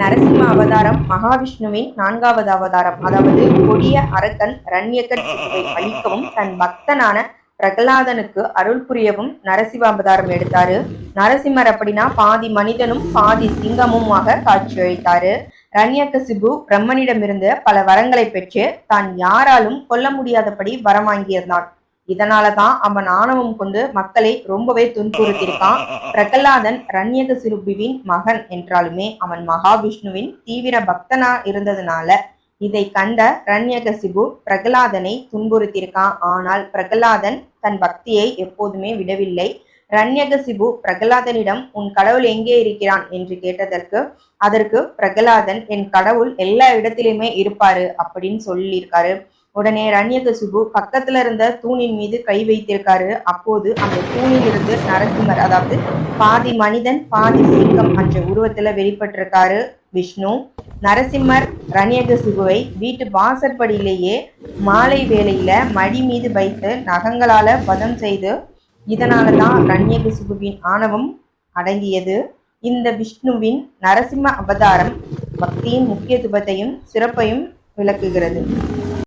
நரசிம்ம அவதாரம் மகாவிஷ்ணுவின் நான்காவது அவதாரம். அதாவது கொடிய அரக்கன் ரண்யக்கன் சிசுவை அழிக்கவும் தன் பக்தனான பிரகலாதனுக்கு அருள் புரியவும் நரசிம்ம அவதாரம் எடுத்தாரு. நரசிம்மர் அப்படின்னா பாதி மனிதனும் பாதி சிங்கமுமாக காட்சியளித்தாரு. ரண்யகசிபு பிரம்மனிடமிருந்து பல வரங்களை பெற்று தான் யாராலும் கொல்ல முடியாதபடி வரம் வாங்கியிருந்தான். இதனாலதான் அவன் ஆணவம் கொண்டு மக்களை ரொம்பவே துன்புறுத்தியிருக்கான். பிரகலாதன் ரண்யகசிருபிவின் மகன் என்றாலுமே அவன் மகாவிஷ்ணுவின் தீவிர பக்தனா இருந்ததுனால இதை கண்ட ரண்யகசிபு பிரகலாதனை துன்புறுத்தியிருக்கான். ஆனால் பிரகலாதன் தன் பக்தியை எப்போதுமே விடவில்லை. ரண்யகசிபு பிரகலாதனிடம் உன் கடவுள் எங்கே இருக்கிறான்? என்று கேட்டதற்கு அதற்கு பிரகலாதன் என் கடவுள் எல்லா இடத்திலுமே இருப்பாரு அப்படின்னு சொல்லியிருக்காரு. உடனே ரண்யகசுபு பக்கத்துல இருந்த தூணின் மீது கை வைத்திருக்காரு. அப்போது அந்த தூணில் இருந்து நரசிம்மர் அதாவது பாதி மனிதன் பாதி சிங்கம் என்ற உருவத்துல வெளிப்பட்டிருக்காரு விஷ்ணு. நரசிம்மர் ரண்யகசுபுவை வீட்டு வாசற்படியிலேயே மாலை வேளையில மடி மீது வைத்து நகங்களால வதம் செய்து இதனால தான் ரண்யகசுபுவின் ஆணவம் அடங்கியது. இந்த விஷ்ணுவின் நரசிம்ம அவதாரம் பக்தியின் முக்கியத்துவத்தையும் சிறப்பையும் விளக்குகிறது.